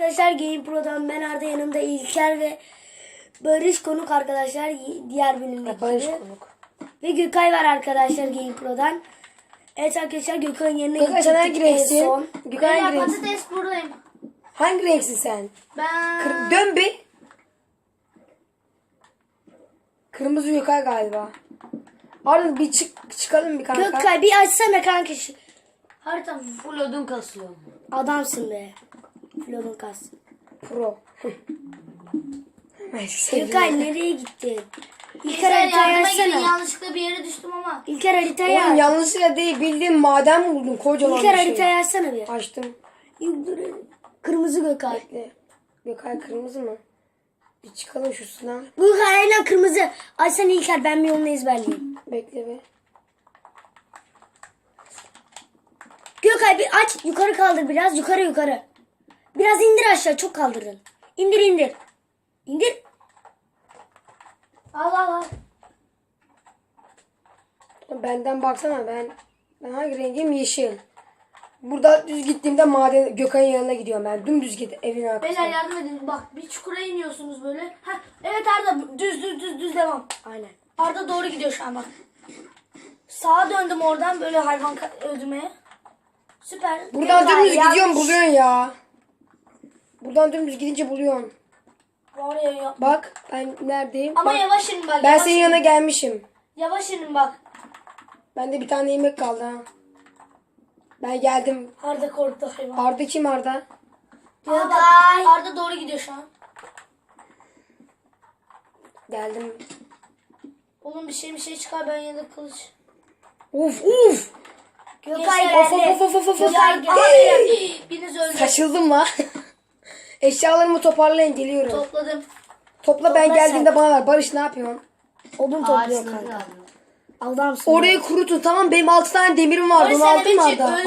arkadaşlar Game Pro'dan ben Arda yanımda İlker ve Barış konuk arkadaşlar diğer bölümdeki. Barış konuk. Ve Gökay var arkadaşlar Game Pro'dan. Evet arkadaşlar Gökay'ın yanına Gökay sen hangi renksin? Gökay hangi renksin? patates buradayım. Hangi renksin sen? Ben Kır- dön bir. Kırmızı Gökay galiba. Arda bir çık çıkalım bir kanka. Gökay bir açsana kanka şu. haritam. Full odun kasıyorum. Adamsın be. Kas. Pro. Ay, sevdim. Gökay nereye gittin? İlker Güzel haritayı yardıma gidin açsana. yanlışlıkla bir yere düştüm ama. İlker haritayı Oğlum aç. yanlışlıkla değil bildiğin maden buldum kocaman İlker bir şey. haritayı açsana bir. Açtım. Kırmızı Gökay. Bekle. Gökay kırmızı mı? Bir çıkalım şu sudan. Gökay aynen kırmızı. Açsana İlker ben bir yolunu ezberleyeyim. Bekle be. Gökay bir aç yukarı kaldır biraz yukarı yukarı. Biraz indir aşağı çok kaldırdın. İndir indir. İndir. Al al al. Benden baksana ben ben hangi rengim yeşil. Burada düz gittiğimde maden Gökay'ın yanına gidiyorum ben. Dümdüz git evin Beyler arkasına. yardım edin. Bak bir çukura iniyorsunuz böyle. Heh, evet Arda düz düz düz düz devam. Aynen. Arda doğru gidiyor şu an bak. Sağa döndüm oradan böyle hayvan öldürmeye. Süper. Buradan Gökay, dümdüz yanlış. gidiyorsun buluyorsun ya. Buradan dümdüz gidince buluyorsun. Oraya ya. Bak ben neredeyim? Ama Bak, yavaş inin bak. ben yavaş senin inin. yanına gelmişim. Yavaş inin bak. Bende bir tane yemek kaldı ha. Ben geldim. Arda korktu hayvan. Arda kim Arda? Aa, bak. Arda doğru gidiyor şu an. Geldim. Oğlum bir şey bir şey çıkar ben de kılıç. Uf uf. Gökay Gençler, Of of geldi. of of of. Gökay geldi. Biriniz öldü. Saçıldım la. Eşyalarımı toparlayın geliyorum. Topladım. Topla ben Topla geldiğimde bana ver. Barış ne yapıyorsun? Odun topluyor kanka. Adamsın. Orayı kurutun tamam benim 6 tane demirim var. Bunu sen aldın mı Arda?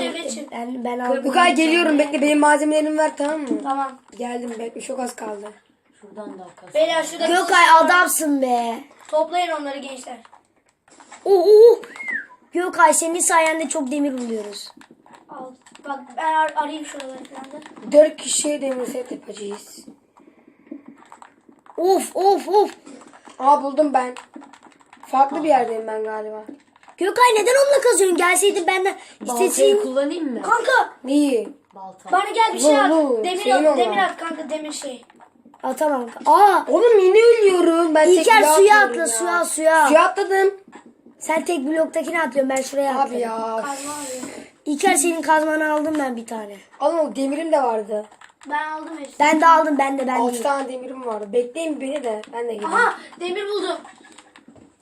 ölürsün çık. Ben, ben aldım. Gökay geliyorum bekle benim malzemelerimi ver tamam mı? Tamam. Geldim bekle çok az kaldı. Şuradan da kasıyorum. Beyler şurada Gökay adamsın be. toplayın onları gençler. Oo, oo. Gökay senin sayende çok demir buluyoruz. Al. Bak ben ar- arayayım şuraları falan da. 4 kişiye demir set yapacağız. Of of of. Aa buldum ben. Farklı bir yerdeyim ben galiba. Gökay neden onunla kazıyorsun? Gelseydin benden Baltayı istediğin... kullanayım mı? Kanka Neyi? Balta. bana gel bir şey at. oğlum? Demir Senin at, demir at kanka demir şey. Atamam. Aa Oğlum yine ölüyorum. Ben tek İlker bloğa suya atlıyorum atla ya. suya suya. Suya atladım. Sen tek bloktakini atlıyorsun ben şuraya Abi ya. Kazma. İlker senin kazmanı aldım ben bir tane. Alın o demirim de vardı. Ben aldım hepsini. Ben de aldım ben de ben 6 de. tane demirim vardı. Bekleyin beni de. Ben de gideyim. Aha demir buldum.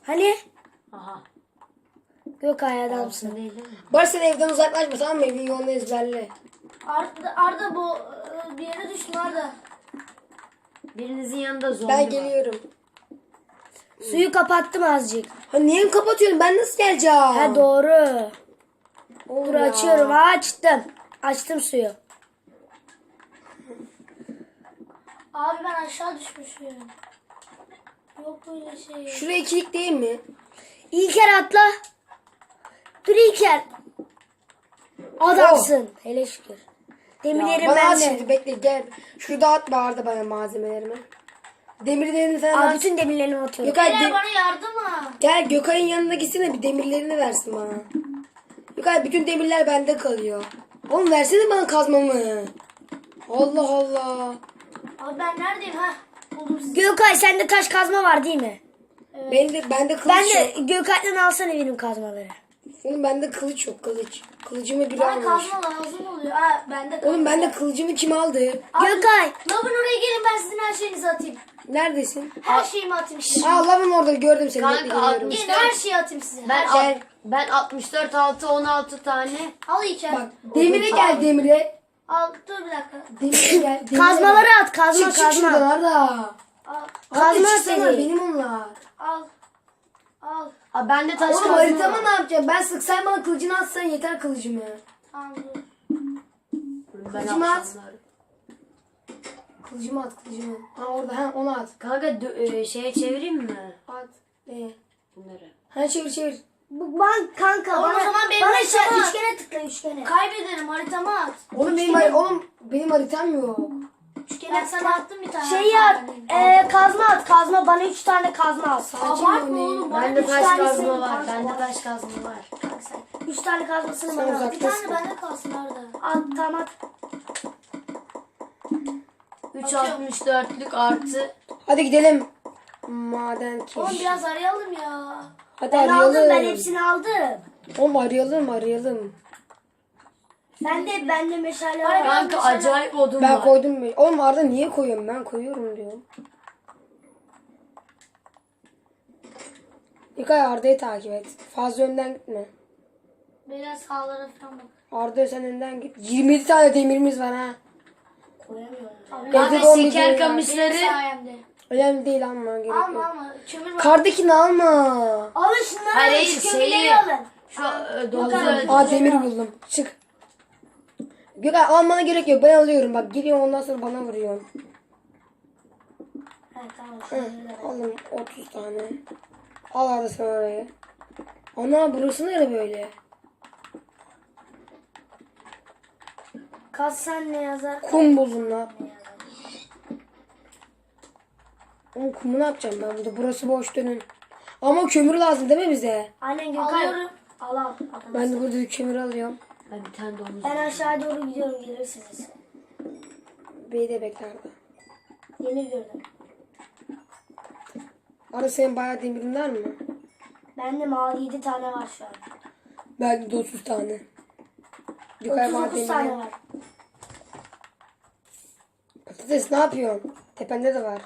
Hani? Aha. Gökay adamsın. Değil değil mi? Barış sen evden uzaklaşma tamam mı? Evin yolunu ezberle. Arda, Arda bu e, bir yere düştün Arda. Birinizin yanında zombi Ben var. geliyorum. Suyu kapattım azıcık. Ha niye kapatıyorsun? Ben nasıl geleceğim? Ha doğru. Oğlum Dur ya. açıyorum. Açtım. Açtım suyu. Abi ben aşağı düşmüşüm. Yok böyle şey. Şuraya ikilik değil mi? İlker atla. Dur İlker. Adamsın. Hele şükür. Demirlerim Bana at bende. şimdi bekle gel. Şurada at bağırdı bana malzemelerimi. Demirlerini falan Abi at. bütün demirlerimi atıyorum. Gökay de- bana yardım ha. gel Gökay'ın yanına gitsene bir demirlerini versin bana. Gökay bütün demirler bende kalıyor. Oğlum versene bana kazmamı. Allah Allah. Abi ben neredeyim ha? Buldum sizi. Gökay sende taş kazma var değil mi? Benim de, bende kılıç Ben yok. de Gökay'dan alsana benim kazmaları. Oğlum bende kılıç yok kılıç. Kılıcımı biri Bana almış. kazma lazım oluyor. Ha bende kazma. Oğlum bende kılıcımı kim aldı? Abi, Gökay. Lavın oraya gelin ben sizin her şeyinizi atayım. Neredesin? Her şeyimi atayım size. Aa lavın orada gördüm seni. Kanka, Bekle, geliyorum. altmış- Gelin her şeyi atayım size. Ben, Gel. Ben 64 6 16 tane. Al İlker. Bak demire gel demire. Al dur bir dakika. Demire gel. Demire Kazmaları at kazma Çık çık şuradan kazma. Al. Kazma dedi. benim onlar. Al. Al. Aa, bende taş Oğlum kazma haritama ne yapacağım? Ben sık sen bana kılıcını atsan yeter kılıcımı. Tamam dur. Ben Kılıcımı at. akşamları. Kılıcımı at kılıcımı. Ha orada ha onu at. Kanka dö- e, şeye çevireyim mi At. Ne? bunları? Ha çevir çevir. Bu- Ben kanka Oğlum bana, o zaman benim bana haritama şey, at. üçgene tıkla üçgene. Kaybederim haritamı at. Oğlum benim, har- oğlum benim haritam yok. Üçgene ben sana attım bir tane. Şey at, e, kazma at kazma bana üç tane kazma at. Abartma oğlum. Bana Bende üç taş tanesini kazma var. Bende taş kazma var. Kanka sen- Üç tane kazmasını Sen bana at. Bir tane bende kalsın Arda. At tamam at. 3.64'lük artı. Hadi gidelim. Maden Oğlum keş. biraz arayalım ya. Hadi Ben arayalım. aldım ben hepsini aldım. Oğlum arayalım arayalım. Ben de bende meşale Ay, var. Kanka acayip odun Ben var. koydum. mu? Oğlum Arda niye koyuyorum? Ben koyuyorum diyorum. İlkay Arda'yı takip et. Fazla önden gitme. Biraz sağlara falan bak. Arda sen önden git. 27 tane demirimiz var ha. Koyamıyorum. Evde şeker değil ya. kamışları. Benim sayemde. Önemli değil alma gerek Alma yok. alma. Kömür var. Kardakini alma. Alın şunları Hayır, alın, hayır, şu kömürleri şeyi- alın. Şu e. Aa demir buldum. Çık. Gökay almana gerek yok. Ben alıyorum. Bak geliyorum ondan sonra bana vuruyorsun. Ha, tamam. Hı, alın 30 tane. Al Arda sen orayı. Ana burası nere böyle? Kaz sen ne yazar? Kum buldum lan. Oğlum kumu ne yapacağım ben burada? Burası boş dönün. Ama kömür lazım değil mi bize? Aynen. Alıyorum. Al al. Ben de burada kömür alıyorum. Ben bir tane domuz. Ben aşağı doğru gidiyorum gelirsiniz. Beni de bekle Arda. Yeni gördüm. Arda senin bayağı demirin var mı? Bende mal 7 tane var şu an. Belki de 30 tane. Gökay bana 39 demir tane yok. var. Patates ne yapıyorsun? Tepende de var.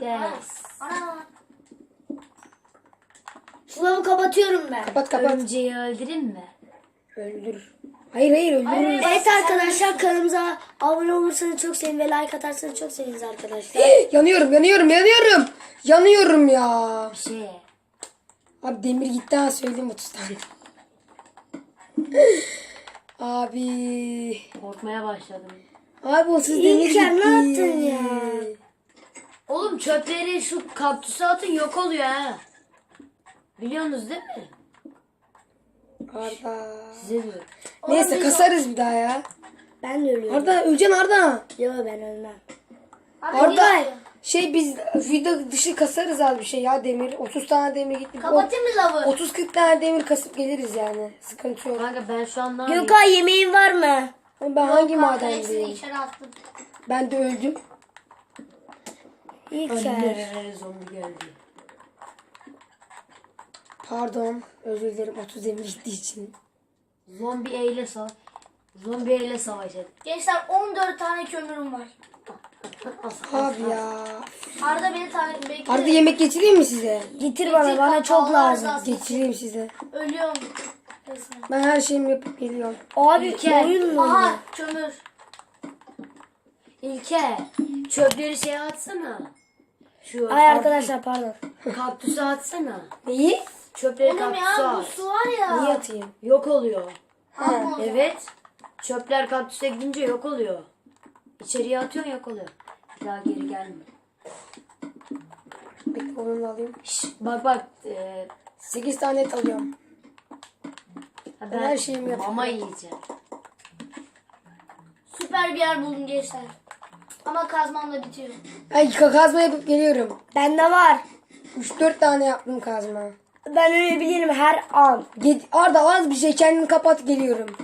Des. Ana. Şu lavı kapatıyorum ben. Kapat kapat. Örümceği öldüreyim mi? Öldür. Hayır hayır öldürürüz. Evet arkadaşlar kanalımıza abone olursanız çok seviniriz ve like atarsanız çok seviniriz arkadaşlar. yanıyorum yanıyorum yanıyorum. Yanıyorum ya. Bir şey. Abi demir gitti ha söyleyeyim 30 tane. Abi. Korkmaya başladım. Abi 30 demir gitti. İlker, ne yaptın ya? Oğlum çöpleri şu kaktüse atın yok oluyor ha. Biliyorsunuz değil mi? Arda. Size diyorum. Neyse kasarız bir daha ya. Ben de ölüyorum. Arda öleceksin Arda. Yok ben ölmem. Arda. Şey biz video dışı kasarız az bir şey ya demir. 30 tane demir gitti. Kapatayım mı lavı? 30-40 tane demir kasıp geliriz yani. Sıkıntı yok. Kanka ben şu an ne yapayım? Gökay yemeğin var mı? Ben hangi Hepsini madendeyim? içeri attım. Ben de öldüm. İlker. Önüne zombi geldi. Pardon. Özür dilerim 30 demir gittiği için. Zombi eyle savaş. Zombi eyle savaşalım. Gençler 14 tane kömürüm var. Abi ya. Arda beni takip bekle. Arda yemek getireyim mi size? Getir bana bana çok Allah lazım. razı olsun. Getireyim size. Ölüyorum. Resmen. Ben her şeyimi yapıp geliyorum. Abi İlker. oyun mu? Aha kömür. İlker çöpleri şeye atsana. Şu Ay arkadaşlar pardon. kaktüse atsana. Neyi? Çöpleri Oğlum kaktüse ya bu at. su var ya. Niye atayım? Yok oluyor. Alma. Evet. Çöpler kaktüse gidince yok oluyor. İçeriye atıyorsun yok oluyor. Bir daha geri gelmiyor. Bekle onu da alayım. Şş, bak bak. E, 8 tane et alıyorum. ha Ben her şeyimi yapıyorum. Mama yiyeceğim. Süper bir yer buldum gençler. Ama kazmamla bitiyor. Ay kazma yapıp geliyorum. Bende var. 3-4 tane yaptım kazma. Ben ölebilirim her an. Git, Arda az bir şey kendini kapat geliyorum.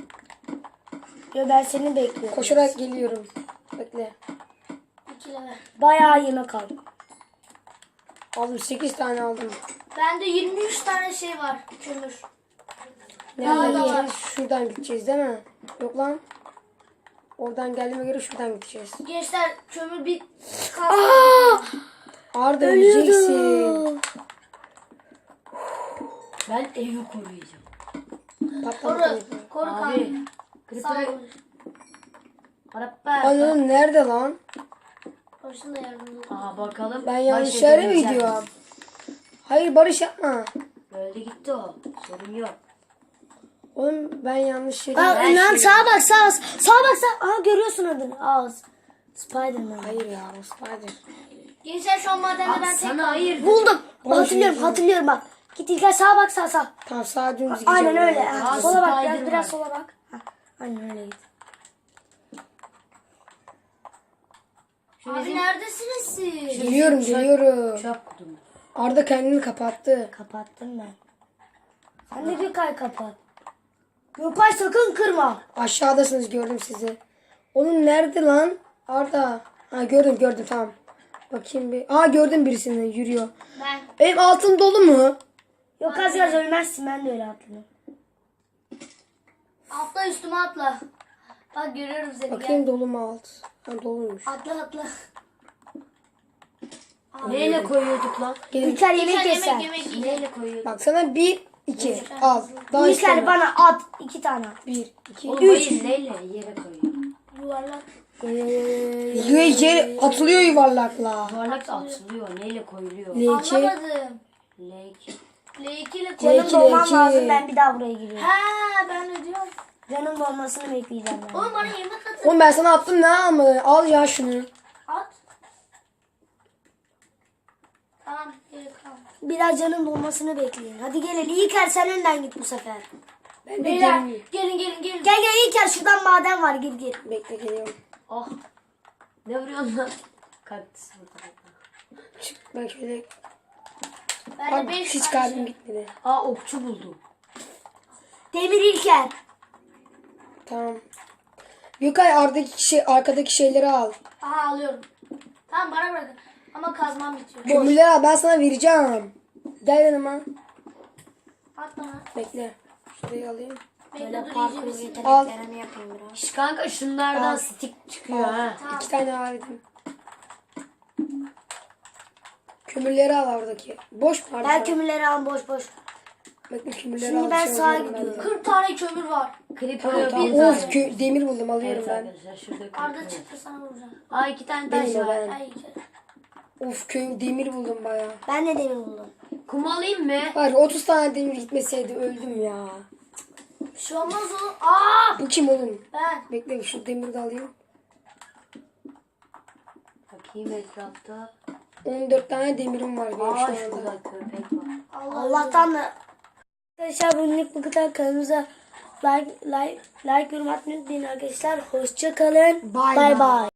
Yo ben seni bekliyorum. Koşarak geliyorum. Bekle. Bayağı yemek al. Aldım 8 tane aldım. Bende 23 tane şey var kömür. Nereden gideceğiz? Şuradan gideceğiz değil mi? Yok lan. Oradan geldiğime göre şuradan gideceğiz. Gençler kömür bir kaz. Arda öleceksin. Ben evi koruyacağım. Koru. koydu. Koru Abi. kanka. Sağ Creeper'ı... ol. Nerede lan? Başında yardımcı ol. Aha bakalım. Ben yanlış yere mi gidiyorum? Hayır Barış yapma. Böyle gitti o. Sorun yok. Oğlum ben yanlış yere Aa, Her lan sağa bak sağa sağa bak sağa. Aha görüyorsun adını. Ağız. Spiderman. Hayır ya o spider. Gençler şu an madende ben tek Sana hayır. Buldum. Boş hatırlıyorum hatırlıyorum bak. Git İlker sağa bak sağ sağ. Tamam sağa dümdüz gideceğim. Aynen öyle. ben. Ha, Aa, sola bak biraz, biraz sola bak. Ha, aynen öyle git. Abi neredesiniz siz? Geliyorum geliyorum. Çöp kutum. Arda kendini kapattı. Kapattım ben. Sen de Gökay kapat. Gökay sakın kırma. Aşağıdasınız gördüm sizi. Onun nerede lan? Arda. Ha gördüm gördüm tamam. Bakayım bir. Aa gördüm birisini yürüyor. Ben. Benim altın dolu mu? Yok az yaz ölmezsin ben de öyle atladım. Atla üstüme atla. Bak görüyorum seni. Bakayım dolu mu alt? Ha doluymuş. Atla atla. Neyle koyuyorduk lan? Gelin. İlker yemek İlker yesen. yemek yemek. Neyle koyuyorduk? Bak sana bir iki al. Daha İlker isteme. bana at. iki tane. Bir iki. Oğlum hayır neyle yere koyuyor? Yuvarlak. Yer, yer atılıyor yuvarlakla. Yuvarlak da atılıyor. Neyle koyuluyor? L2. Anlamadım. L2. L2 ile Canım Leki, dolmam leki. lazım ben bir daha buraya giriyorum. Ha ben ödüyorum. Canım dolmasını bekleyeceğim ben. Oğlum bana yemek atın. Oğlum ben sana attım ne almadın? Al ya şunu. At. Tamam geri kal. Biraz canım dolmasını bekleyin. Hadi gelin İlker sen önden git bu sefer. Ben de Beyler gelmeyeyim. gelin gelin gelin. Gel gel İlker şuradan maden var gir gir. Bekle geliyorum. Oh. Ne vuruyorsun lan? Kaktüs burada. Çık ben şöyle. Ben Bak 5 hiç kalbim gitmedi. Aa okçu buldum. Demir İlker. Tamam. Gökay ardaki şey, arkadaki şeyleri al. Aha alıyorum. Tamam bana bırakın. Ama kazmam bitiyor. Kömürleri al ben sana vereceğim. Gel yanıma. At bana. Bekle. Şurayı alayım. Dur Parkur Al. yeteneklerini yapayım biraz. Şş kanka şunlardan stick çıkıyor ha. İki tane verdim. Kömürleri al oradaki. Boş mu Arda? kömürleri al boş boş. Bekle kömürleri Şimdi al. ben Şey sağa alıyorum ben gidiyorum. 40 tane kömür var. Creeper Tamam, tamam. bir Of kö- demir buldum alıyorum Evet ben. arkadaşlar şurada creeper Arda var. çıktı sana vuracağım. Aa iki tane taş Benim o var. ben. Ay iyice. Of köy demir buldum baya. Ben de demir buldum. Kum alayım mı? Var ya, 30 tane demir gitmeseydi öldüm ya. Bir şey olmaz oğlum. Aa Bu kim oğlum? ben. Bekle şu demiri de alayım. Bakayım etrafta. 14 tane demirim var benim Aa şu anda. köpek var. Allah Allah'tan da Arkadaşlar bugünlük bu kadar kanalımıza like, like, like yorum atmayı unutmayın arkadaşlar. Hoşça kalın. Bye Bye bye. bye.